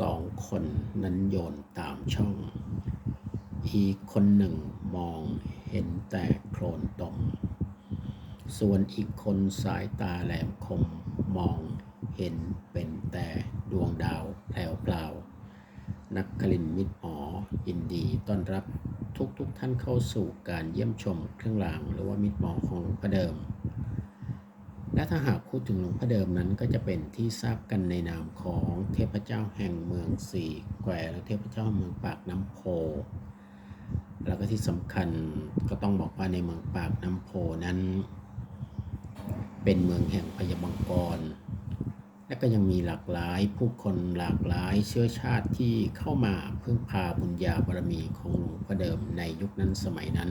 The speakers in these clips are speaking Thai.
สองคนนั้นโยนตามช่อง อีกคนหนึ่งมองเห็นแต่โคลนตม ส่วนอีกคนสายตาแหลมคมมองเห็นเป็นแต่ดวงดาวแพรวๆนักกลินมิตรหมอยินดีต้อนรับทุกทุกท่านเข้าสู่การเยี่ยมชมเครื่องรางหรือว่ามิตรหมอของพ่อเดิม และถ้าหากพูดถึงหลวงพ่อเดิมนั้นก็จะเป็นที่ทราบกันในนามของเทพเจ้าแห่งเมืองสี่แควและเทพเจ้าเมืองปากน้ำโพ แล้วก็ที่สำคัญก็ต้องบอกว่าในเมืองปากน้ำโพนั้น เป็นเมืองแห่งพยาบังกร และก็ยังมีหลากหลายผู้คนหลากหลายเชื้อชาติที่เข้ามาพึ่งพาบุญญาบารมีของหลวงพ่อเดิมในยุคนั้นสมัยนั้น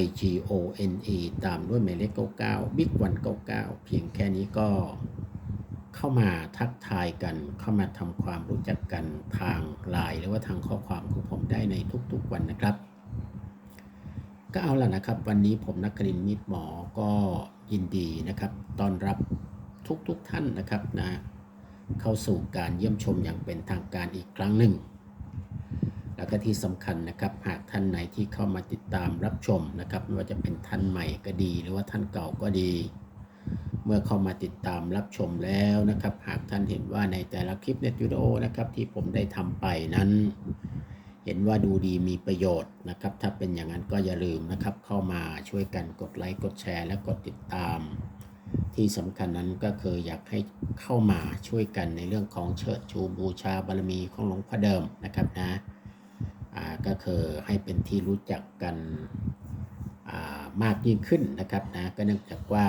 I G O N E ตามด้วยหมายเลข99 Big 199 เพียงแค่นี้ก็เข้ามาทักทายกัน เข้ามาทำความรู้จักกันทางไลน์หรือว่าทางข้อความของผมได้ในทุกๆวันนะครับ ก็เอาล่ะนะครับ วันนี้ผมนักกรินมิตรหมอก็ยินดีนะครับต้อนรับทุกๆท่านนะครับนะเข้าสู่การเยี่ยมชมอย่างเป็นทางการอีกครั้งหนึ่ง แล้วก็ที่สำคัญนะครับ หากท่านไหนที่เข้ามาติดตามรับชมนะครับ ไม่ว่าจะเป็นท่านใหม่ก็ดี หรือว่าท่านเก่าก็ดี เมื่อเข้ามาติดตามรับชมแล้วนะครับ หากท่านเห็นว่าในแต่ละคลิปในวิดีโอนะครับที่ผมได้ทำไปนั้น เห็นว่าดูดีมีประโยชน์นะครับ ถ้าเป็นอย่างนั้นก็อย่าลืมนะครับ เข้ามาช่วยกันกดไลค์กดแชร์และกดติดตามที่สำคัญนั้นก็คืออยากให้เข้ามาช่วยกันในเรื่องของเชิดชูบูชาบารมีของหลวงพ่อเดิมนะครับนะ ก็คือให้เป็นที่รู้จักกันามากยิ่งขึ้นนะครับนะก็เนื่องจากว่า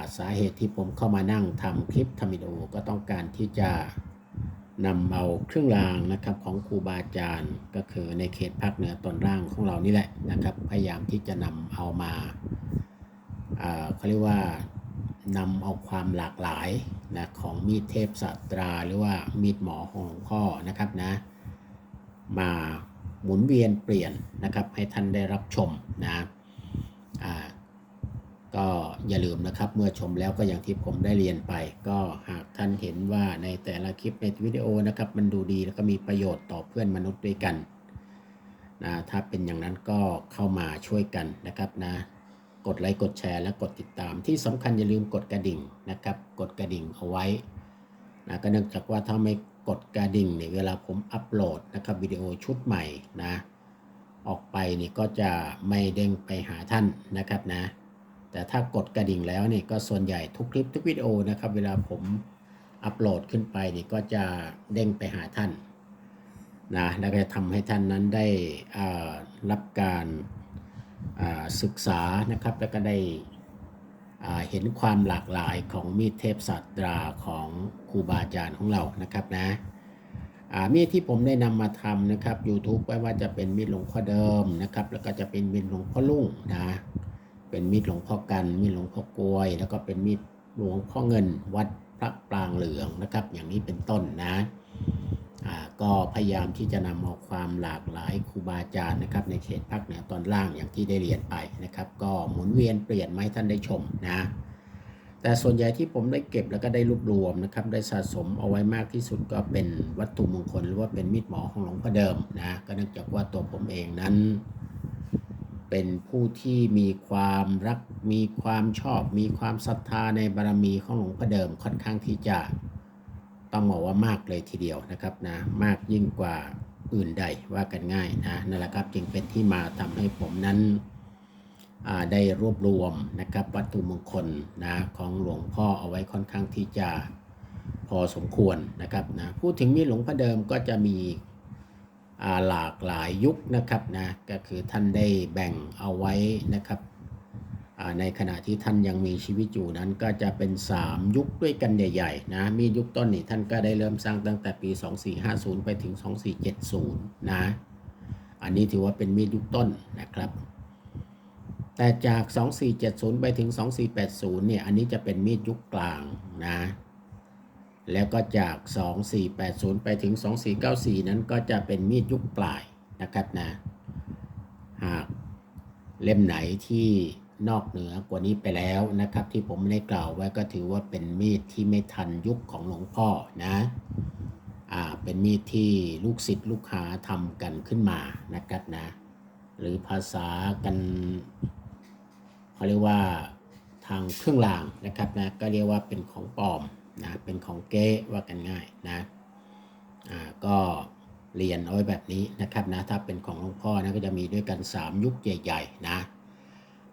าสาเหตุที่ผมเข้ามานั่งทำคลิปทำวิดีโอก็ต้องการที่จะนำเอาเครื่องรางนะครับของครูบาอาจารย์ก็คือในเขตภาคเหนือตอนล่างของเรานี่แหละนะครับ พยายามที่จะนำเอามาอ่าเขาเรียกว่านำเอาความหลากหลายนะของมีดเทพศาสตรา หรือว่ามีดหมอของหลวงพ่อนะครับนะ มาหมุนเวียนเปลี่ยนนะครับ ให้ท่านได้รับชมนะอ่าก็อย่าลืมนะครับเมื่อชมแล้วก็อย่างที่ผมได้เรียนไป ก็หากท่านเห็นว่าในแต่ละคลิปในวิดีโอนะครับ มันดูดีแล้วก็มีประโยชน์ต่อเพื่อนมนุษย์ด้วยกันนะถ้าเป็นอย่างนั้นก็เข้ามาช่วยกันนะครับนะกดไลค์กดแชร์และกดติดตามที่สำคัญอย่าลืมกดกระดิ่งนะครับ กดกระดิ่งเอาไว้นะก็เนื่องจากว่าถ้าไม่ กดกระดิ่งเนี่ยเวลาผมอัปโหลดนะครับวิดีโอชุดใหม่นะออกไปนี่ก็จะไม่เด้งไปหาท่านนะครับนะ แต่ถ้ากดกระดิ่งแล้วนี่ก็ส่วนใหญ่ทุกคลิปทุกวิดีโอนะครับ เวลาผมอัปโหลดขึ้นไปนี่ก็จะเด้งไปหาท่านนะแล้วก็จะทำให้ท่านนั้นได้รับการศึกษานะครับแล้วก็ได้ เห็นความหลากหลายของมีดเทพศาสตราของครูบาอาจารย์ของเรานะครับนะมีดที่ผมได้นำมาทำนะครับ YouTube ไม่ว่าจะเป็นมีดหลวงพ่อเดิมนะครับ แล้วก็จะเป็นมีดหลวงพ่อลุ่งนะเป็นมีดหลวงพ่อกัน มีดหลวงพ่อกลวย แล้วก็เป็นมีดหลวงพ่อเงินวัดพระปรางเหลืองนะครับ อย่างนี้เป็นต้นนะ ก็พยายามที่จะนำเอาความหลากหลายครูบาอาจารย์นะครับในเขตภาคเหนือตอนล่างอย่างที่ได้เรียนไปนะครับ ก็หมุนเวียนเปลี่ยนมาให้ท่านได้ชมนะแต่ส่วนใหญ่ที่ผมได้เก็บแล้วก็ได้รวบรวมนะครับ ได้สะสมเอาไว้มากที่สุดก็เป็นวัตถุมงคล หรือว่าเป็นมีดหมอของหลวงพ่อเดิมนะก็เนื่องจากว่าตัวผมเองนั้น เป็นผู้ที่มีความรักมีความชอบ มีความศรัทธาในบารมีของหลวงพ่อเดิมค่อนข้างที่จะ ต้องบอกว่ามากเลยทีเดียวนะครับนะมากยิ่งกว่าอื่นใดว่ากันง่ายนะนั่นแหละครับจึงเป็นที่มาทำให้ผมนั้นได้รวบรวมนะครับวัตถุมงคลนะของหลวงพ่อเอาไว้ค่อนข้างที่จะพอสมควรนะครับนะพูดถึงมีหลวงพ่อเดิมก็จะมีหลากหลายยุคนะครับนะก็คือท่านได้แบ่งเอาไว้นะครับ ในขณะที่ท่านยังมีชีวิตอยู่นั้นก็จะเป็น 3 ยุคด้วยกันใหญ่ๆนะมียุคต้นนี่ท่านก็ได้เริ่มสร้างตั้งแต่ปี 2450 ไปถึง 2470 นะ อันนี้ถือว่าเป็นมีดยุคต้นนะครับ แต่จาก 2470 ไปถึง 2480 เนี่ยอันนี้จะเป็นมีดยุคกลางนะแล้วก็จาก 2480 ไปถึง 2494 นั้นก็จะเป็นมีดยุคปลายนะครับนะหากเล่มไหนที่ นอกเหนือกว่านี้ไปแล้วนะครับ ที่ผมได้กล่าวไว้ก็ถือว่าเป็นมีดที่ไม่ทันยุคของหลวงพ่อนะอ่าเป็นมีดที่ลูกศิษย์ลูกหาทำกันขึ้นมานะครับนะ หรือภาษากันเขาเรียกว่าทางเครื่องรางนะครับนะก็เรียกว่าเป็นของปลอมนะเป็นของเก๊ว่ากันง่ายนะอ่าก็เรียนเอาไว้แบบนี้นะครับนะถ้าเป็นของหลวงพ่อนะก็จะมีด้วยกัน 3 ยุคใหญ่ ๆ นะ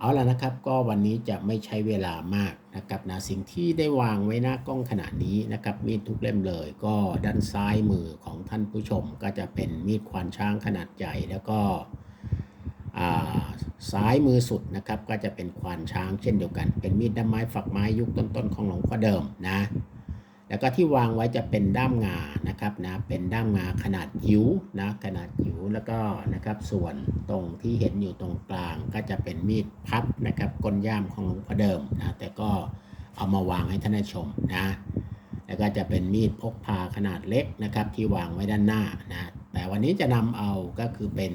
เอาละนะครับก็วันนี้จะไม่ใช้เวลามากนะครับนะสิ่งที่ได้วางไว้หน้ากล้องขนาดนี้นะครับมีดทุกเล่มเลย ก็ด้านซ้ายมือของท่านผู้ชม ก็จะเป็นมีดควานช้างขนาดใหญ่แล้วก็อ่าซ้ายมือสุดนะครับก็จะเป็นควานช้างเช่นเดียวกัน เป็นมีดด้ามไม้ฝักไม้ยุคต้นๆของหลวงพ่อเดิมนะ แล้วก็ที่วางไว้จะเป็นด้ามงานะครับนะเป็นด้ามงาขนาดจิ๋วนะขนาดจิ๋วแล้วก็นะครับส่วนตรงที่เห็นอยู่ตรงกลางก็จะเป็นมีดพับนะครับก้นย่ามของหลวงพ่อเดิมนะแต่ก็เอามาวางให้ท่านได้ชมนะแล้วก็จะเป็นมีดพกพาขนาดเล็กนะครับที่วางไว้ด้านหน้านะแต่วันนี้จะนำเอาก็คือเป็น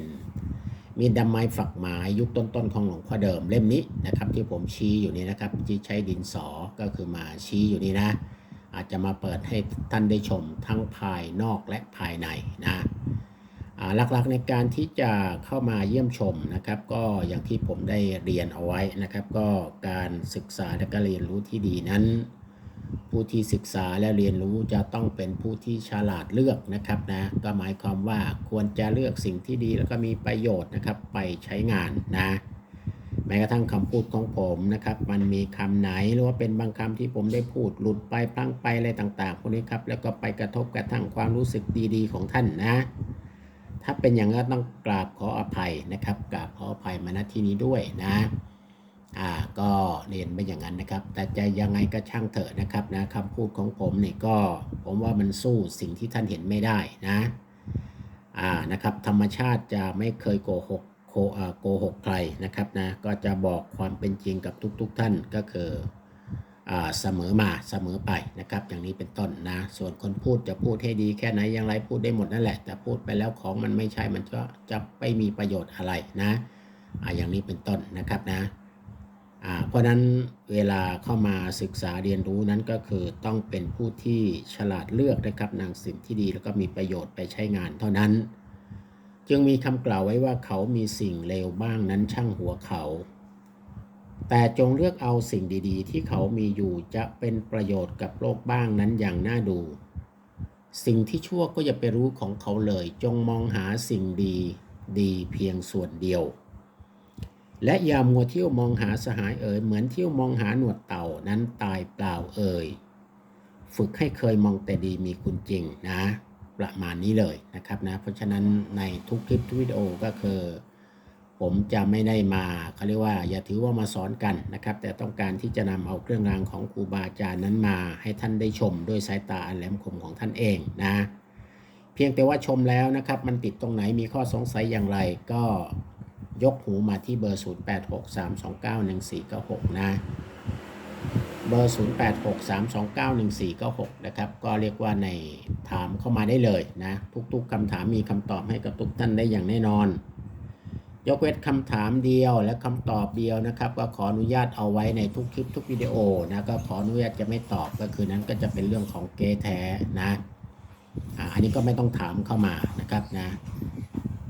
มีดดำไม้ฝักไม้ยุคต้นๆของหลวงพ่อเดิมเล่มนี้นะครับที่ผมชี้อยู่นี่นะครับที่ใช้ดินสอก็คือมาชี้อยู่นี่นะ อาจจะมาเปิดให้ท่านได้ชมทั้งภายนอกและภายในนะหลักๆในการที่จะเข้ามาเยี่ยมชมนะครับ ก็อย่างที่ผมได้เรียนเอาไว้นะครับ ก็การศึกษาและก็เรียนรู้ที่ดีนั้น ผู้ที่ศึกษาและเรียนรู้จะต้องเป็นผู้ที่ฉลาดเลือกนะครับนะก็หมายความว่าควรจะเลือกสิ่งที่ดีแล้วก็มีประโยชน์นะครับไปใช้งานนะ แม้กระทั่งคำพูดของผมนะครับ มันมีคำไหนหรือว่าเป็นบางคำที่ผมได้พูดหลุดไปพลั้งไปอะไรต่างๆพวกนี้ครับ แล้วก็ไปกระทบกระทั่งความรู้สึกดีๆของท่านนะ ถ้าเป็นอย่างนั้นต้องกราบขออภัยนะครับกราบขออภัยมาณที่นี้ด้วยนะอ่าก็เรียนไปอย่างนั้นนะครับ แต่จะยังไงก็ช่างเถอะนะครับนะคำพูดของผมนี่ก็ผมว่ามันสู้สิ่งที่ท่านเห็นไม่ได้นะอ่านะครับธรรมชาติจะไม่เคยโกหก โกหกใครนะครับนะก็จะบอกความเป็นจริงกับทุกๆทท่านก็คือเสมอมาเสมอไปนะครับ อย่างนี้เป็นต้นนะ ส่วนคนพูดจะพูดให้ดีแค่ไหนอย่างไรพูดได้หมดนั่นแหละ แต่พูดไปแล้วของมันไม่ใช่มันก็จะไม่มีประโยชน์อะไรนะออย่างนี้เป็นต้นนะครับนะเพราะนั้นเวลาเข้ามาศึกษาเรียนรู้นั้นก็คือต้องเป็นผู้ที่ฉลาดเลือกนะครับนางสิ่งที่ดีแล้วก็มีประโยชน์ไปใช้งานเท่านั้น จึงมีคำกล่าวไว้ว่าเขามีสิ่งเลวบ้างนั้นช่างหัวเขา แต่จงเลือกเอาสิ่งดีๆ ที่เขามีอยู่จะเป็นประโยชน์กับโลกบ้างนั้นอย่างน่าดู สิ่งที่ชั่วก็อย่าไปรู้ของเขาเลย จงมองหาสิ่งดีดีเพียงส่วนเดียว และอย่ามัวเที่ยวมองหาสหายเอ่ยเหมือนเที่ยวมองหาหนวดเต่านั้นตายเปล่าเอ่ยฝึกให้เคยมองแต่ดีมีคุณจริงนะ ประมาณนี้เลยนะครับนะเพราะฉะนั้นในทุกคลิปทุกวิดีโอก็คือ ผมจะไม่ได้มาเขาเรียกว่า อย่าถือว่ามาสอนกันนะครับ แต่ต้องการที่จะนำเอาเครื่องรางของครูบาอาจารย์นั้นมาให้ท่านได้ชมด้วยสายตาอันแหลมคมของท่านเองนะ เพียงแต่ว่าชมแล้วนะครับ มันติดตรงไหนมีข้อสงสัยอย่างไรก็ยกหูมาที่เบอร์ 0863291496 นะ เบอร์ 0863291496 นะครับ ก็เรียกว่าในถามเข้ามาได้เลยนะ ทุกๆคำถามมีคำตอบให้กับทุกท่านได้อย่างแน่นอน ยกเว้นคำถามเดียวและคำตอบเดียวนะครับ ก็ขออนุญาตเอาไว้ในทุกคลิปทุกวิดีโอนะ ก็ขออนุญาตจะไม่ตอบก็คือนั้นก็จะเป็นเรื่องของเกแท้นะอันนี้ก็ไม่ต้องถามเข้ามานะครับนะ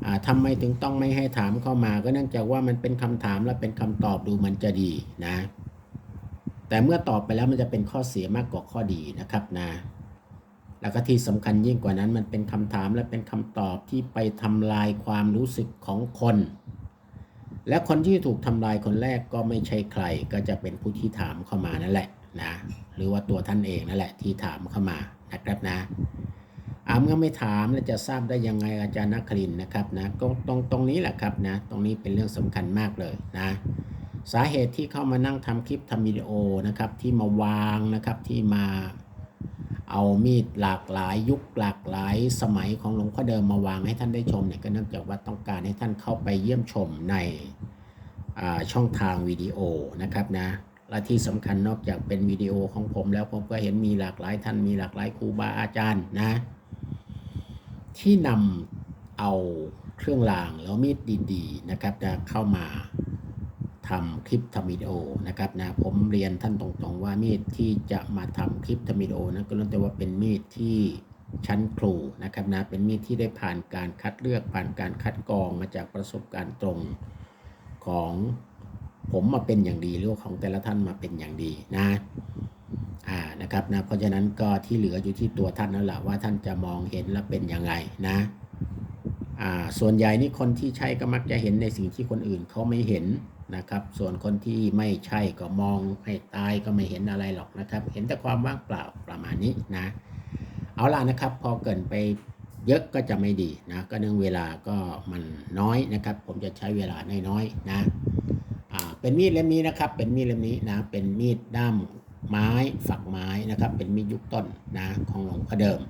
อ่าทำไมถึงต้องไม่ให้ถามเข้ามา ก็เนื่องจากว่ามันเป็นคำถามและเป็นคำตอบดูมันจะดีนะ แต่เมื่อตอบไปแล้วมันจะเป็นข้อเสียมากกว่าข้อดีนะครับนะ แล้วก็ที่สำคัญยิ่งกว่านั้นมันเป็นคำถามและเป็นคำตอบที่ไปทำลายความรู้สึกของคน และคนที่ถูกทำลายคนแรกก็ไม่ใช่ใคร ก็จะเป็นผู้ที่ถามเข้ามานั่นแหละนะ หรือว่าตัวท่านเองนั่นแหละที่ถามเข้ามานะครับนะอาเมื่อไม่ถามแล้วจะทราบได้ยังไงอาจารย์นักคลินนะครับนะก็ตรงตรงนี้แหละครับนะ ตรงนี้เป็นเรื่องสำคัญมากเลยนะ สาเหตุที่เข้ามานั่งทำคลิปทำวิดีโอนะครับ ที่มาวางนะครับที่มาเอามีดหลากหลายยุคหลากหลายสมัยของหลวงพ่อเดิมมาวางให้ท่านได้ชมเนี่ยก็เนื่องจากว่าต้องการให้ท่านเข้าไปเยี่ยมชมในช่องทางวิดีโอนะครับนะและที่สำคัญนอกจากเป็นวิดีโอของผมแล้วผมก็เห็นมีหลากหลายท่านมีหลากหลายครูบาอาจารย์นะ ที่นำเอาเครื่องรางแล้วมีดดีๆนะครับจะเข้ามา ทำคลิปทำวิดีโอนะครับนะผมเรียนท่านตรงๆว่ามีดที่จะมาทำคลิปทำวิดีโอนั้นก็ล้วนแต่ว่าเป็นมีดที่ชั้นครูนะครับนะเป็นมีดที่ได้ผ่านการคัดเลือกผ่านการคัดกรองมาจากประสบการณ์ตรงของผมมาเป็นอย่างดีหรือของแต่ละท่านมาเป็นอย่างดีนะอ่านะครับนะเพราะฉะนั้นก็ที่เหลืออยู่ที่ตัวท่านนั่นแหละว่าท่านจะมองเห็นและเป็นยังไงนะอ่าส่วนใหญ่นี่คนที่ใช้ก็มักจะเห็นในสิ่งที่คนอื่นเขาไม่เห็น นะครับ ส่วนคนที่ไม่ใช่ก็มองให้ตายก็ไม่เห็นอะไรหรอกนะครับ เห็นแต่ความว่างเปล่าประมาณนี้นะ เอาล่ะนะครับ พอเกินไปเยอะก็จะไม่ดีนะ ก็เนื่องเวลาก็มันน้อยนะครับ ผมจะใช้เวลาน้อยๆนะอ่าเป็นมีดเล่มนี้นะครับ เป็นมีดเล่มนี้นะ เป็นมีดด้ามไม้ฝักไม้นะครับ เป็นมีดยุคต้นนะของหลวงพ่อเดิม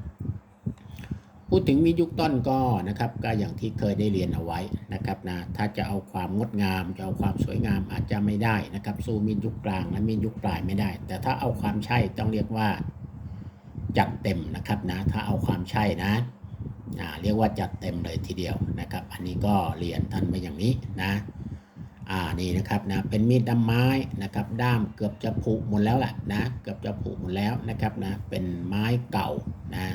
พูดถึงมีดยุคต้นก็นะครับก็อย่างที่เคยได้เรียนเอาไว้นะครับนะถ้าจะเอาความงดงามจะเอาความสวยงามอาจจะไม่ได้นะครับสู้มีดยุคกลางและมีดยุคปลายไม่ได้ แต่ถ้าเอาความใช่ต้องเรียกว่าจัดเต็มนะครับนะถ้าเอาความใช่นะอ่าเรียกว่าจัดเต็มเลยทีเดียวนะครับ อันนี้ก็เรียนท่านไปอย่างนี้นะอ่านี่นะครับนะเป็นมีดด้ามไม้นะครับด้ามเกือบจะผุหมดแล้วแหละนะเกือบจะผุหมดแล้วนะครับนะเป็นไม้เก่านะ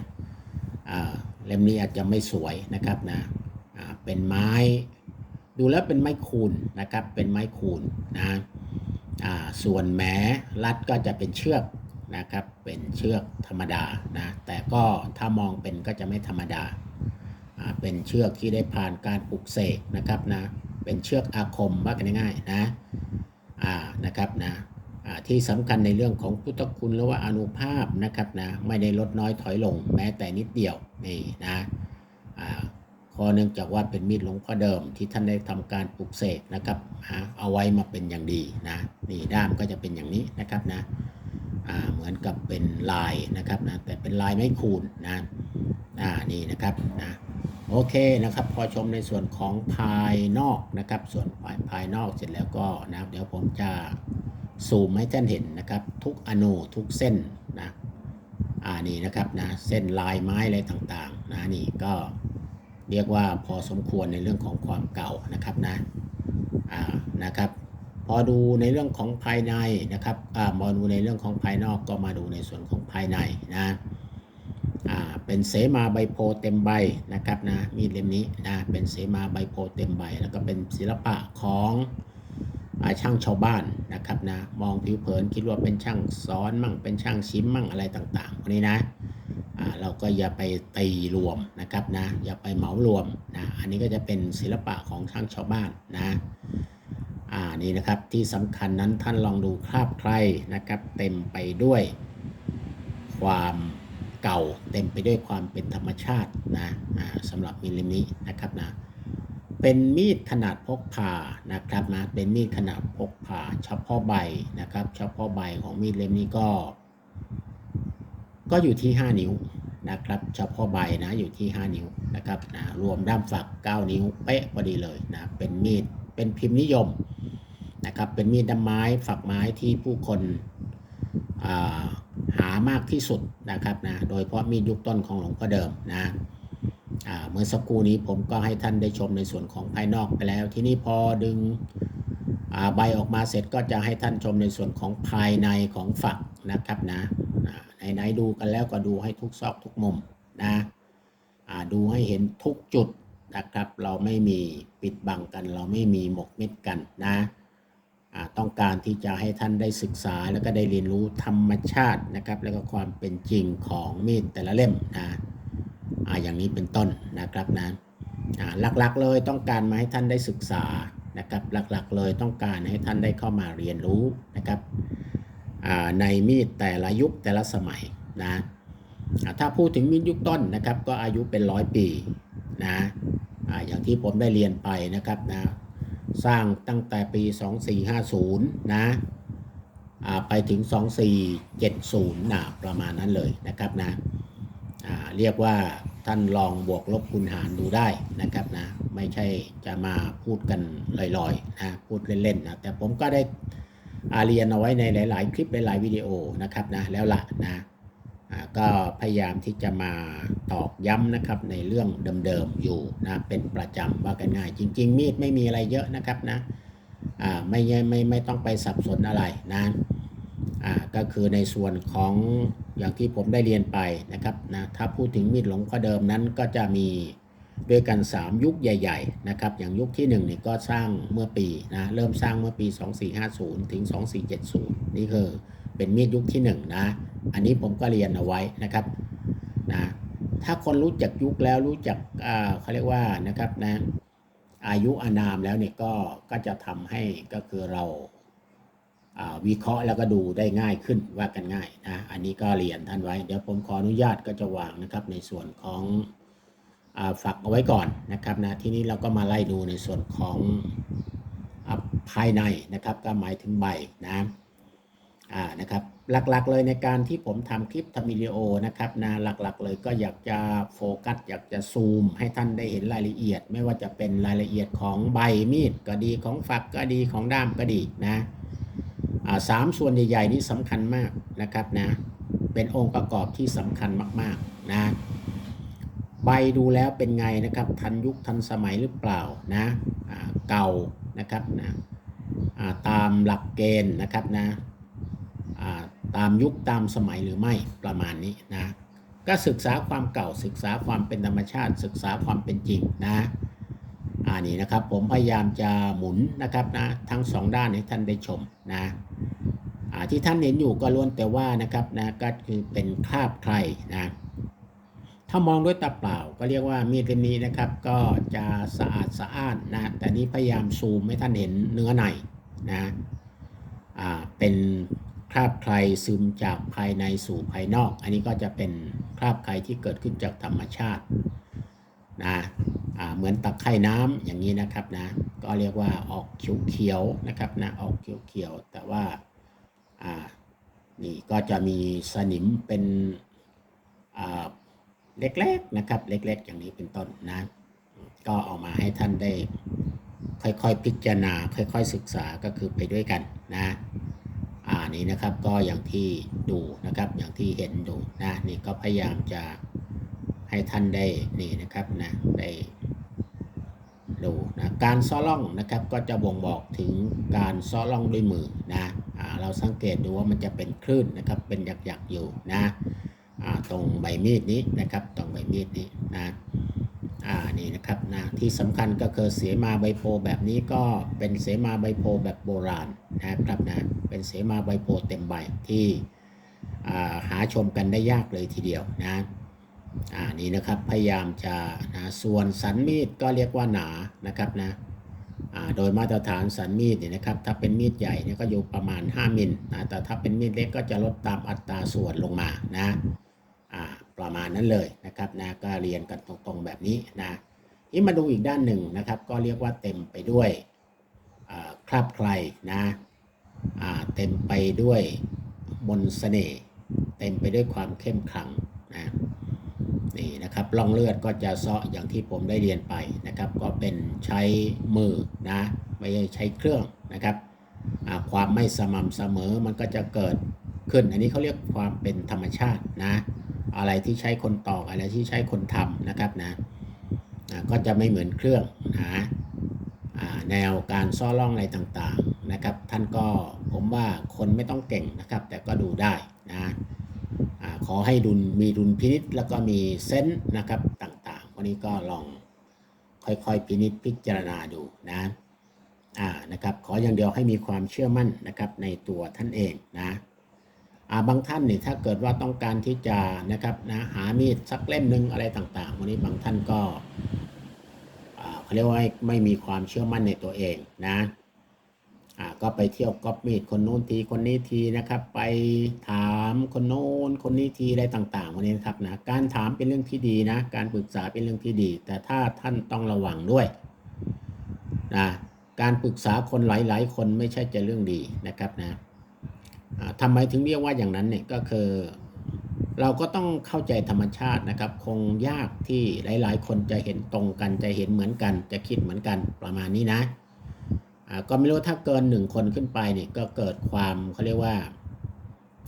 อ่า เล่มนี้อาจจะไม่สวยนะครับนะเป็นไม้ ดูแล้วเป็นไม้คูนนะครับ เป็นไม้คูนนะส่วนแหมรัดก็จะเป็นเชือกนะครับ เป็นเชือกธรรมดานะ แต่ก็ถ้ามองเป็นก็จะไม่ธรรมดา เป็นเชือกที่ได้ผ่านการปลุกเสกนะครับนะ เป็นเชือกอาคมว่ากันง่ายๆนะ อ่า นะครับนะ ที่สำคัญในเรื่องของพุทธคุณหรือว่าอนุภาพนะครับนะไม่ได้ลดน้อยถอยลงแม้แต่นิดเดียวนี่นะข้อเนื่องจากว่าเป็นมีดหลวงพ่อเดิมที่ท่านได้ทำการปลุกเสกนะครับเอาไว้มาเป็นอย่างดีนะนี่ด้ามก็จะเป็นอย่างนี้นะครับนะเหมือนกับเป็นลายนะครับนะแต่เป็นลายไม้คูนนะนี่นะครับนะโอเคนะครับ พอชมในส่วนของภายนอกนะครับ ส่วนภายภายนอกเสร็จแล้วก็นะเดี๋ยวผมจะ ซูมให้ท่านเห็นนะครับ ทุกอนูทุกเส้นนะอ่านี่นะครับนะเส้นลายไม้อะไรต่างๆนะนี่ก็เรียกว่าพอสมควรในเรื่องของความเก่านะครับนะอ่านะครับพอดูในเรื่องของภายในนะครับอ่ามาดูในเรื่องของภายนอกก็มาดูในส่วนของภายในนะอ่าเป็นเสมาใบโพเต็มใบนะครับนะมีดเล่มนี้นะเป็นเสมาใบโพเต็มใบ แล้วก็เป็นศิลปะของ ช่างชาวบ้านนะครับนะมองผิวเผินคิดว่าเป็นช่างซ้อนมั่งเป็นช่างชิมมั่งอะไรต่างๆพวกนี้นะเราก็อย่าไปตีรวมนะครับนะอย่าไปเหมารวมนะอันนี้ก็จะเป็นศิลปะของช่างชาวบ้านนะอ่านี่นะครับที่สำคัญนั้นท่านลองดูคราบใครนะครับ เต็มไปด้วยความเก่าเต็มไปด้วยความเป็นธรรมชาตินะสำหรับมีดเล่มนี้นะครับนะ เป็นมีดขนาดพกพานะครับนะเป็นมีดขนาดพกพาเฉพาะใบนะครับ เฉพาะใบของมีดเล่มนี้ก็ ก็อยู่ที่ 5 นิ้วนะครับเฉพาะใบนะอยู่ที่ 5 นิ้วนะครับนะรวมด้ามฝัก 9 นิ้วเป๊ะพอดีเลยนะเป็นมีดเป็นพิมพ์นิยมนะครับเป็นมีดด้ามไม้ฝักไม้ที่ผู้คนหามากที่สุดนะครับนะโดยเฉพาะมีดยุคต้นของหลวงพ่อเดิมนะ เมื่อสักครู่นี้ผมก็ให้ท่านได้ชมในส่วนของภายนอกไปแล้ว ที่นี่พอดึงใบออกมาเสร็จก็จะให้ท่านชมในส่วนของภายในของฝักนะครับนะไหนๆดูกันแล้วก็ดูให้ทุกซอกทุกมุมนะดูให้เห็นทุกจุดนะครับ เราไม่มีปิดบังกัน เราไม่มีหมกเม็ดกันนะต้องการที่จะให้ท่านได้ศึกษาแล้วก็ได้เรียนรู้ธรรมชาตินะครับ แล้วก็ความเป็นจริงของมีดแต่ละเล่มนะ อ่าอย่างนี้เป็นต้นนะครับนะอ่าหลักๆเลยต้องการมาให้ท่านได้ศึกษานะครับหลักๆเลยต้องการให้ท่านได้เข้ามาเรียนรู้นะครับในมีดแต่ละยุคแต่ละสมัยนะถ้าพูดถึงมีดยุคต้นนะครับก็อายุเป็นร้อยปีนะอย่างที่ผมได้เรียนไปนะครับนะสร้างตั้งแต่ปี 2450นะไปถึง 2470นะประมาณนั้นเลยนะครับนะ เรียกว่าท่านลองบวกลบคูณหารดูได้นะครับนะไม่ใช่จะมาพูดกันลอยๆนะพูดเล่นๆนะแต่ผมก็ได้อาเรียนเอาไว้ในหลาย ๆ คลิปหลาย ๆ วิดีโอนะครับนะแล้วละนะก็พยายามที่จะมาตอกย้ำนะครับในเรื่องเดิมๆอยู่นะเป็นประจำว่ากันง่าย จริง ๆ มีดไม่มีอะไรเยอะนะครับนะไม่ไม่ไม่ไม่ต้องไปสับสนอะไรนะ อ่าก็คือในส่วนของอย่างที่ผมได้เรียนไปนะครับนะถ้าพูดถึงมีดหลวงพ่อเดิมนั้นก็จะมีด้วยกัน 3 ยุคใหญ่ ๆ นะครับ อย่างยุคที่1นี่ก็สร้างเมื่อปีนะเริ่มสร้างเมื่อปี 2450 ถึง 2470 นี่คือเป็นมีดยุคที่ 1 นะ อันนี้ผมก็เรียนเอาไว้นะครับนะถ้าคนรู้จักยุคแล้วรู้จักอ่าเขาเรียกว่านะครับนะอายุอานามแล้วเนี่ยก็ก็จะทำให้ก็คือเรา วิเคราะห์แล้วก็ดูได้ง่ายขึ้นว่ากันง่ายนะอันนี้ก็เรียนท่านไว้ เดี๋ยวผมขออนุญาตก็จะวางนะครับในส่วนของอาฝักเอาไว้ก่อนนะครับนะทีนี้เราก็มาไล่ดูในส่วนของอภายในนะครับก็หมายถึงใบนะอ่านะครับหลักๆเลยในการที่ผมทำคลิปทำวิดีโอนะครับนะหลักๆเลยก็อยากจะโฟกัสอยากจะซูม ให้ท่านได้เห็นรายละเอียด ไม่ว่าจะเป็นรายละเอียดของใบมีดก็ดีของฝักก็ดีของด้ามก็ดีนะ สามส่วนใหญ่ๆนี้สำคัญมากนะครับนะเป็นองค์ประกอบที่สำคัญมากๆนะใบดูแล้วเป็นไงนะครับทันยุคทันสมัยหรือเปล่านะเก่านะครับนะตามหลักเกณฑ์นะครับนะตามยุคตามสมัยหรือไม่ประมาณนี้นะก็ศึกษาความเก่าศึกษาความเป็นธรรมชาติ ศึกษาความเป็นจริงนะอ่านี่นะครับผมพยายามจะหมุนนะครับนะทั้งสองด้านให้ท่านได้ชมนะ ที่ท่านเห็นอยู่ก็ล้วนแต่ว่านะครับนะก็คือเป็นคราบใครนะถ้ามองด้วยตาเปล่าก็เรียกว่ามีดเล่มนี้นะครับ ก็จะสะอาดสะอ้านนะแต่นี้พยายามซูมให้ท่านเห็นเนื้อในนะอ่าเป็นคราบใครซึมจากภายในสู่ภายนอก อันนี้ก็จะเป็นคราบใครที่เกิดขึ้นจากธรรมชาตินะอ่าเหมือนตะไคร่น้ำอย่างนี้นะครับนะก็เรียกว่าออกเขียวๆนะครับนะออกเขียวๆแต่ว่า อ่านี่ก็จะมีสนิมเป็นอ่าเล็กๆนะครับ เล็ก ๆ อย่างนี้เป็นต้นนะ ก็เอามาให้ท่านได้ค่อยๆพิจารณา ค่อย ๆ ศึกษาก็คือไปด้วยกันนะอ่านี่นะครับก็อย่างที่ดูนะครับอย่างที่เห็นดูนะนี่ก็พยายามจะให้ท่านได้นี่นะครับนะได้ ดูนะการซ้อล่องนะครับก็จะบ่งบอกถึงการซ้อล่องด้วยมือนะอเราสังเกตดูว่ามันจะเป็นคลื่นนะครับเป็นหยักๆอยู่นะตรงใบมีดนี้นะครับตรงใบมีดนี้นะอ่านี่นะครับนะที่สำคัญก็คือเสมาใบโพแบบนี้ก็เป็นเสมาใบโพแบบโบราณนะครับนะเป็นเสมาใบโพเต็มใบที่หาชมกันได้ยากเลยทีเดียวนะ อ่านี่นะครับพยายามจะนะส่วนสันมีดก็เรียกว่าหนานะครับนะอ่าโดยมาตรฐานสันมีดเนี่ยนะครับ ถ้าเป็นมีดใหญ่เนี่ยก็อยู่ประมาณ 5มิลนะแต่ถ้าเป็นมีดเล็กก็จะลดตามอัตราส่วนลงมานะอ่าประมาณนั้นเลยนะครับนะก็เรียนกันตรงๆแบบนี้นะนี่มาดูอีกด้านหนึ่งนะครับ ก็เรียกว่าเต็มไปด้วยคราบใครนะเต็มไปด้วยมนต์เสน่ห์เต็มไปด้วยความเข้มขลังนะ นี่นะครับร่องเลือดก็จะเซาะอย่างที่ผมได้เรียนไปนะครับ ก็เป็นใช้มือนะไม่ใช่ใช้เครื่องนะครับความไม่สม่ำเสมอมันก็จะเกิดขึ้น อันนี้เขาเรียกความเป็นธรรมชาตินะ อะไรที่ใช้คนตอกอะไรที่ใช้คนทำนะครับนะก็จะไม่เหมือนเครื่องนะอ่าแนวการซ้อล่องอะไรต่างๆนะครับ ท่านก็ผมว่าคนไม่ต้องเก่งนะครับ แต่ก็ดูได้นะ ขอให้ดุลมีดุลพินิษแล้วก็มีเซนส์นะครับต่างๆ วันนี้ก็ลองค่อยๆพินิษพิจารณาดูนะอ่านะครับขออย่างเดียวให้มีความเชื่อมั่นนะครับในตัวท่านเองนะอ่าบางท่านนี่ถ้าเกิดว่าต้องการที่จะนะครับนะหามีดสักเล่มหนึ่งอะไรต่างๆ วันนี้บางท่านก็เขาเรียกว่าไม่มีความเชื่อมั่นในตัวเองนะ อ่าก็ไปเที่ยวก๊อปมีดคนโน้นทีคนนี้ทีนะครับ ไปถามคนโน้นคนนี้ทีอะไรต่างๆวันนี้นะครับนะการถามเป็นเรื่องที่ดีนะ การปรึกษาเป็นเรื่องที่ดี แต่ถ้าท่านต้องระวังด้วยนะการปรึกษาคนหลายๆ คนไม่ใช่จะเรื่องดีนะครับนะอ่าทำไมถึงเรียกว่าอย่างนั้นเนี่ยก็คือเราก็ต้องเข้าใจธรรมชาตินะครับ คงยากที่หลาย ๆ คนจะเห็นตรงกันจะเห็นเหมือนกัน จะคิดเหมือนกันประมาณนี้นะ ก็ไม่รู้ถ้าเกินหนึ่งคนขึ้นไปเนี่ยก็เกิดความเขาเรียกว่า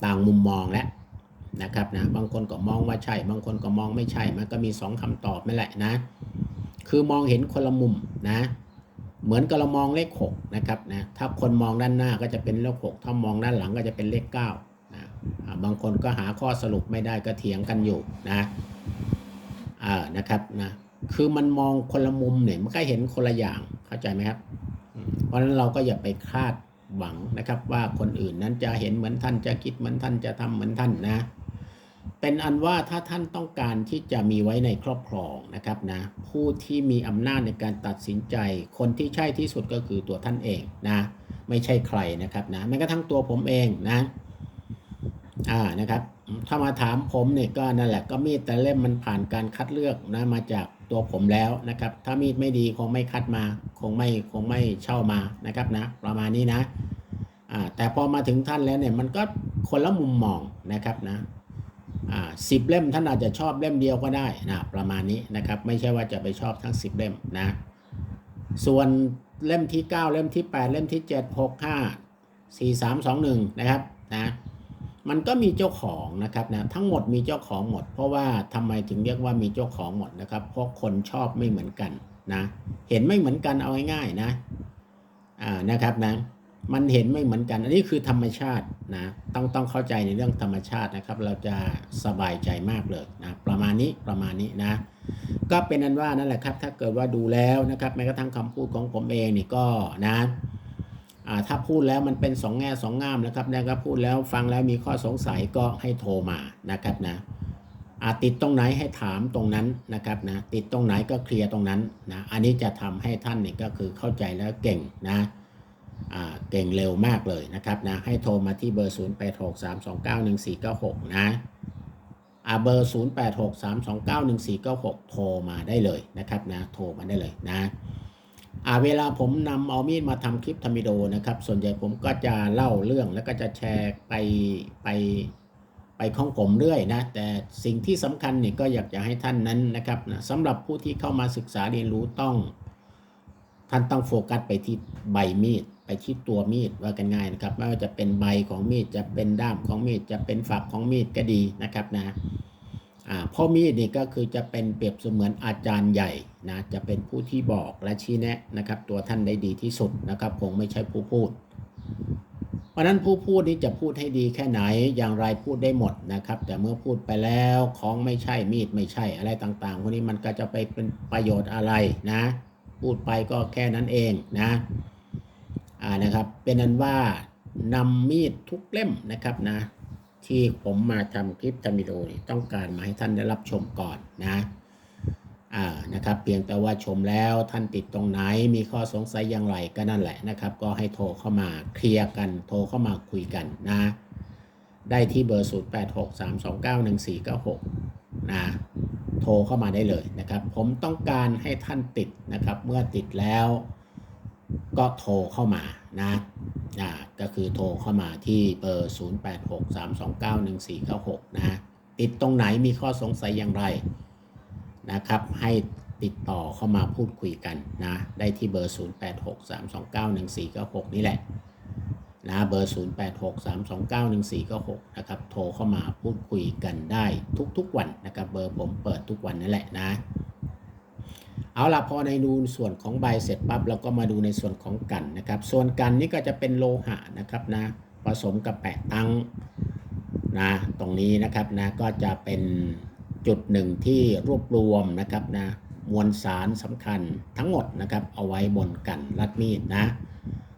ต่างมุมมองแล้วนะครับนะบางคนก็มองว่าใช่ บางคนก็มองไม่ใช่ มันก็มีสองคำตอบนั่นแหละนะ คือมองเห็นคนละมุมนะ เหมือนกับเรามองเลขหกนะครับนะถ้าคนมองด้านหน้าก็จะเป็นเลขหกถ้ามองด้านหลังก็จะเป็นเลขเก้านะบางคนก็หาข้อสรุปไม่ได้ก็เถียงกันอยู่นะอ่านะครับนะคือมันมองคนละมุมเนี่ยมันก็เห็นคนละอย่างเข้าใจไหมครับ เพราะฉะนั้นเราก็อย่าไปคาดหวังนะครับ ว่าคนอื่นนั้นจะเห็นเหมือนท่านจะคิดเหมือนท่านจะทำเหมือนท่านนะ เป็นอันว่าถ้าท่านต้องการที่จะมีไว้ในครอบครองนะครับนะ ผู้ที่มีอำนาจในการตัดสินใจ คนที่ใช่ที่สุดก็คือตัวท่านเองนะ ไม่ใช่ใครนะครับนะแม้กระทั่งตัวผมเองนะอ่านะครับถ้ามาถามผมเนี่ยก็นั่นแหละก็มีดแต่เล่มมันผ่านการคัดเลือกนะมาจาก ตัวผมแล้วนะครับ ถ้ามีดไม่ดีคงไม่คัดมา คงไม่คงไม่เช่ามานะครับนะ ประมาณนี้นะอ่าแต่พอมาถึงท่านแล้วเนี่ยมันก็คนละมุมมองนะครับนะอ่าสิบเล่มท่านอาจจะชอบเล่มเดียวก็ได้นะประมาณนี้นะครับ ไม่ใช่ว่าจะไปชอบทั้ง 10 เล่มนะ ส่วนเล่มที่ 9 เล่มที่ 8 เล่มที่ 7 6 5 4 3 2 1 นะครับนะ มันก็มีเจ้าของนะครับนะทั้งหมดมีเจ้าของหมด เพราะว่าทำไมถึงเรียกว่ามีเจ้าของหมดนะครับ เพราะคนชอบไม่เหมือนกันนะเห็นไม่เหมือนกันเอาง่ายๆนะอ่านะครับนะมันเห็นไม่เหมือนกัน อันนี้คือธรรมชาตินะต้องต้องเข้าใจในเรื่องธรรมชาตินะครับ เราจะสบายใจมากเลยนะประมาณนี้ประมาณนี้นะ ก็เป็นนั้นว่านั่นแหละครับ ถ้าเกิดว่าดูแล้วนะครับแม้กระทั่งคำพูดของผมเองนี่ก็นะ ถ้าพูดแล้วมันเป็นสองแง่สองงามนะครับนะครับพูดแล้วฟังแล้วมีข้อสงสัยก็ให้โทรมานะครับนะอาติดตรงไหนให้ถามตรงนั้นนะครับนะติดตรงไหนก็เคลียร์ตรงนั้นนะอันนี้จะทำให้ท่านเนี่ยก็คือเข้าใจแล้วเก่งนะอ่าเก่งเร็วมากเลยนะครับนะให้โทรมาที่เบอร์ 0863291496 นะอ่าเบอร์ 0863291496 โทรมาได้เลยนะครับนะโทรมาได้เลยนะ เวลาผมนำเอามีดมาทำคลิปทำวิดีโอนะครับ ส่วนใหญ่ผมก็จะเล่าเรื่องแล้วก็จะแชร์ไปไปไปของผมเรื่อยนะ แต่สิ่งที่สำคัญเนี่ยก็อยากจะให้ท่านนั้นนะครับนะสำหรับผู้ที่เข้ามาศึกษาเรียนรู้ต้อง ท่านต้องโฟกัสไปที่ใบมีด ไปที่ตัวมีดว่ากันง่ายนะครับไม่ว่าจะเป็นใบของมีดจะเป็นด้ามของมีดจะเป็นฝักของมีดก็ดีนะครับนะ พ่อมีดนี่ก็คือจะเป็นเปรียบเสมือนอาจารย์ใหญ่นะจะเป็นผู้ที่บอกและชี้แนะนะครับ ตัวท่านได้ดีที่สุดนะครับคงไม่ใช่ผู้พูด เพราะนั้นผู้พูดนี้จะพูดให้ดีแค่ไหนอย่างไรพูดได้หมดนะครับ แต่เมื่อพูดไปแล้วของไม่ใช่มีดไม่ใช่อะไรต่างๆพวกนี้มันก็จะไปเป็นประโยชน์อะไรนะ พูดไปก็แค่นั้นเองนะอ่านะครับ เป็นนั้นว่านำมีดทุกเล่มนะครับนะ ที่ผมมาทำคลิปทำวิดีโอนี่ต้องการมาให้ท่านได้รับชมก่อนนะอ่านะครับ เพียงแต่ว่าชมแล้วท่านติดตรงไหนมีข้อสงสัยอย่างไรก็นั่นแหละนะครับ ก็ให้โทรเข้ามาเคลียร์กันโทรเข้ามาคุยกันนะ ได้ที่เบอร์ 0863291496 นะโทรเข้ามาได้เลยนะครับ ผมต้องการให้ท่านติดนะครับ เมื่อติดแล้วก็โทรเข้ามานะ อ่าก็คือโทรเข้ามาที่เบอร์ 0863291496 นะติดตรงไหนมีข้อสงสัยอย่างไรนะครับ ให้ติดต่อเข้ามาพูดคุยกันนะ ได้ที่เบอร์ 0863291496 นี่แหละนะเบอร์ 0863291496 นะครับ โทรเข้ามาพูดคุยกันได้ทุกๆวันนะครับ เบอร์ผมเปิดทุกวันนั่นแหละนะ เอาละพอในดูส่วนของใบเสร็จปั๊บเราก็มาดูในส่วนของกันนะครับ ส่วนกันนี่ก็จะเป็นโลหะนะครับนะผสมกับแปะตังนะตรงนี้นะครับนะก็จะเป็นจุดหนึ่งที่รวบรวมนะครับนะมวลสารสำคัญทั้งหมดนะครับเอาไว้บนกันรัดมีดนะ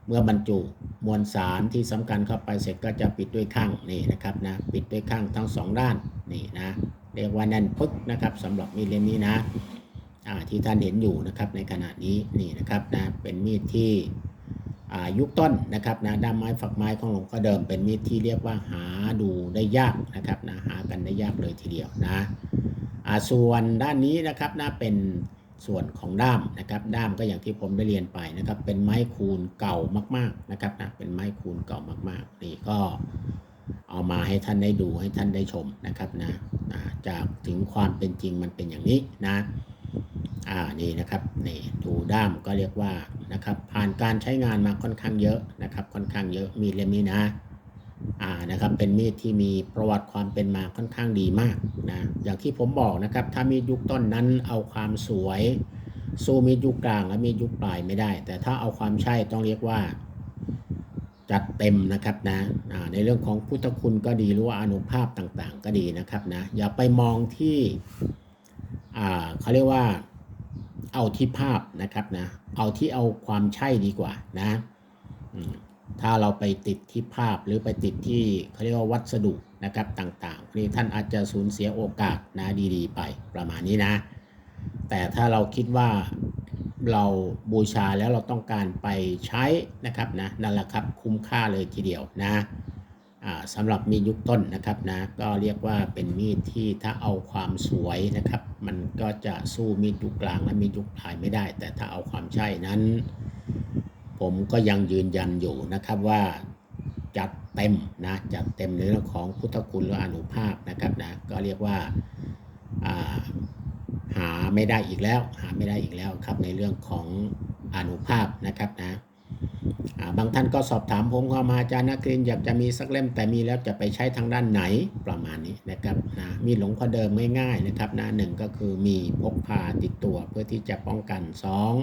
เมื่อบรรจุมวลสารที่สำคัญเข้าไปเสร็จก็จะปิดด้วยข้างนี่นะครับนะปิดด้วยข้างทั้งสองด้านนี่นะเรียกว่าแน่นปึ๊กนะครับสำหรับมีดเล่มนี้นะ ที่ท่านเห็นอยู่นะครับในขณะนี้นี่นะครับนะเป็นมีดที่ยุคต้นนะครับนะด้ามไม้ฝักไม้ของหลวงพ่อเดิมเป็นมีดที่เรียกว่าหาดูได้ยากนะครับนะหากันได้ยากเลยทีเดียวนะส่วนด้านนี้นะครับนะเป็นส่วนของด้ามนะครับ ด้ามก็อย่างที่ผมได้เรียนไปนะครับ เป็นไม้คูนเก่ามาก ๆนะครับนะเป็นไม้คูนเก่ามาก ๆ นี่ก็เอามาให้ท่านได้ดูให้ท่านได้ชมนะครับนะจากถึงความเป็นจริงมันเป็นอย่างนี้นะ อ่านี่นะครับนี่ดูด้ามก็เรียกว่านะครับผ่านการใช้งานมาค่อนข้างเยอะนะครับค่อนข้างเยอะมีดเล่มนี้นะอ่านะครับเป็นมีดที่มีประวัติความเป็นมาค่อนข้างดีมากนะอย่างที่ผมบอกนะครับถ้ามีดยุคต้นนั้นเอาความสวยสู้มีดยุคกลางและมีดยุคปลายไม่ได้ แต่ถ้าเอาความใช่ต้องเรียกว่า จัดเต็มนะครับนะในเรื่องของพุทธคุณก็ดีหรือว่าอนุภาพต่างๆ ก็ดีนะครับนะอย่าไปมองที่ เขาเรียกว่าเอาที่ภาพนะครับนะเอาที่เอาความใช่ดีกว่านะถ้าเราไปติดที่ภาพหรือไปติดที่เขาเรียกว่าวัสดุนะครับต่างๆนี่ท่านอาจจะสูญเสียโอกาสนะดีๆ ไปประมาณนี้นะ แต่ถ้าเราคิดว่าเราบูชาแล้วเราต้องการไปใช้นะครับนะนั่นแหละครับคุ้มค่าเลยทีเดียวนะ สำหรับมีดยุคต้นนะครับนะก็เรียกว่าเป็นมีดที่ถ้าเอาความสวยนะครับ มันก็จะสู้มีดยุคกลางและมีดยุคปลายไม่ได้ แต่ถ้าเอาความใช่นั้น ผมก็ยังยืนยันอยู่นะครับว่าจัดเต็มนะจัดเต็มในเรื่องของพุทธคุณและอนุภาพนะครับนะก็เรียกว่าาหาไม่ได้อีกแล้ว หาไม่ได้อีกแล้วครับในเรื่องของอนุภาพนะครับนะ บางท่านก็สอบถามผมเข้ามาอาจารย์นักเรียนอยากจะมีสักเล่มแต่มีแล้วจะไปใช้ทางด้านไหนประมาณนี้นะครับนะมีหลงพ่อเดิมง่ายๆนะครับนะหนึ่งก็คือมีพกพาติดตัวเพื่อที่จะป้องกันสอง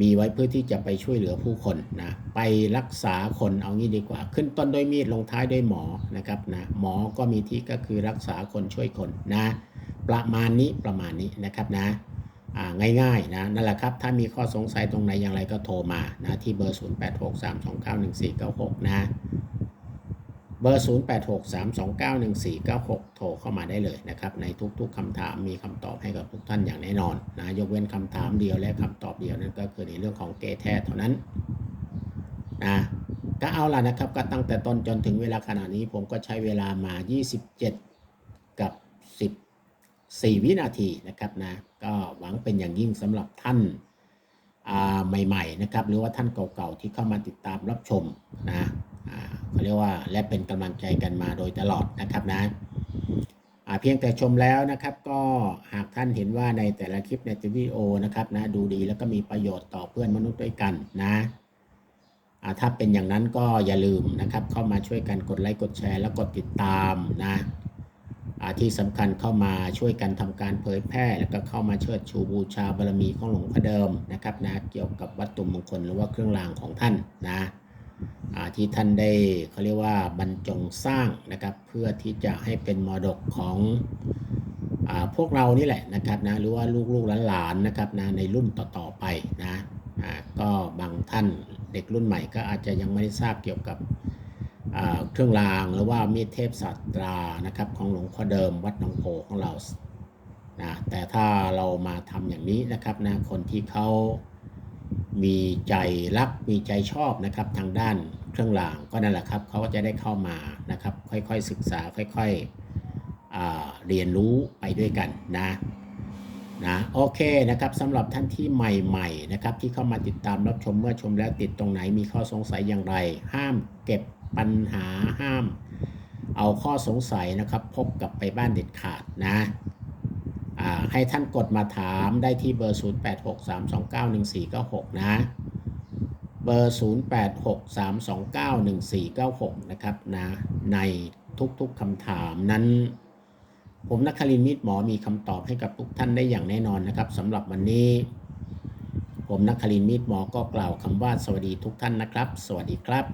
มีไว้เพื่อที่จะไปช่วยเหลือผู้คนนะไปรักษาคนเอางี้ดีกว่า ขึ้นต้นด้วยมีดลงท้ายด้วยหมอนะครับนะหมอก็มีที่ก็คือรักษาคนช่วยคนนะประมาณนี้ประมาณนี้นะครับนะ ง่ายๆนะนั่นแหละครับ ถ้ามีข้อสงสัยตรงไหนอย่างไรก็โทรมานะที่เบอร์ 0863291496 นะ เบอร์ 0863291496 โทรเข้ามาได้เลยนะครับ ในทุกๆคำถามมีคำตอบให้กับทุกท่านอย่างแน่นอนนะ ยกเว้นคำถามเดียวและคำตอบเดียวนั่นก็คือในเรื่องของเกแท้เท่านั้นนะก็เอาล่ะนะครับ ก็ตั้งแต่ต้นจนถึงเวลาขณะนี้ผมก็ใช้เวลามา 27 กับ 4 วินาทีนะครับนะก็หวังเป็นอย่างยิ่งสำหรับท่านาใหม่ๆนะครับหรือว่าท่านเก่าๆที่เข้ามาติดตามรับชมนะเขาเรียกว่าและเป็นกำลังใจกันมาโดยตลอดนะครับนะเพียงแต่ชมแล้วนะครับก็หากท่านเห็นว่าในแต่ละคลิปในวิดีโอนะครับนะดูดีแล้วก็มีประโยชน์ต่อเพื่อนมนุษย์ด้วยกันนะถ้าเป็นอย่างนั้นก็อย่าลืมนะครับเข้ามาช่วยกันกดไลค์กดแชร์ แล้วกดติดตามนะ ที่สำคัญเข้ามาช่วยกันทำการเผยแพร่ แล้วก็เข้ามาเชิดชูบูชาบารมีของหลวงพ่อเดิมนะครับนะเกี่ยวกับวัตถุมงคลหรือว่าเครื่องรางของท่านนะอาที่ท่านได้เขาเรียกว่าบรรจงสร้างนะครับเพื่อที่จะให้เป็นมรดกของอาพวกเรานี่แหละนะครับนะหรือว่าลูกๆหลานๆนะครับนะในรุ่นต่อๆไปนะก็บางท่านเด็กรุ่นใหม่ก็อาจจะยังไม่ได้ทราบเกี่ยวกับ เครื่องรางหรือว่ามีดเทพสัตรานะครับของหลวงพ่อเดิมวัดหนองโพของเรานะแต่ถ้าเรามาทำอย่างนี้นะครับนะคนที่เขามีใจรักมีใจชอบนะครับทางด้านเครื่องรางก็นั่นแหละครับเขาก็จะได้เข้ามานะครับค่อยๆศึกษาค่อยๆอ่าเรียนรู้ไปด้วยกันนะนะโอเคนะครับสำหรับท่านที่ใหม่ๆนะครับที่เข้ามาติดตามรับชมเมื่อชมแล้วติดตรงไหนมีข้อสงสัยอย่างไร ห้ามเก็บ ปัญหาห้าม เอาข้อสงสัยนะครับพกกลับไปบ้านเด็ดขาดนะให้ท่านกดมาถามได้ที่เบอร์ 0863291496 นะ เบอร์ 0863291496 นะครับนะ ในทุกๆคำถามนั้น ผมนักคลินมิตรหมอมีคำตอบให้กับทุกท่านได้อย่างแน่นอนนะครับสำหรับวันนี้ ผมนักคลินมิตรหมอก็กล่าวคำว่าสวัสดีทุกท่านนะครับ สวัสดีครับ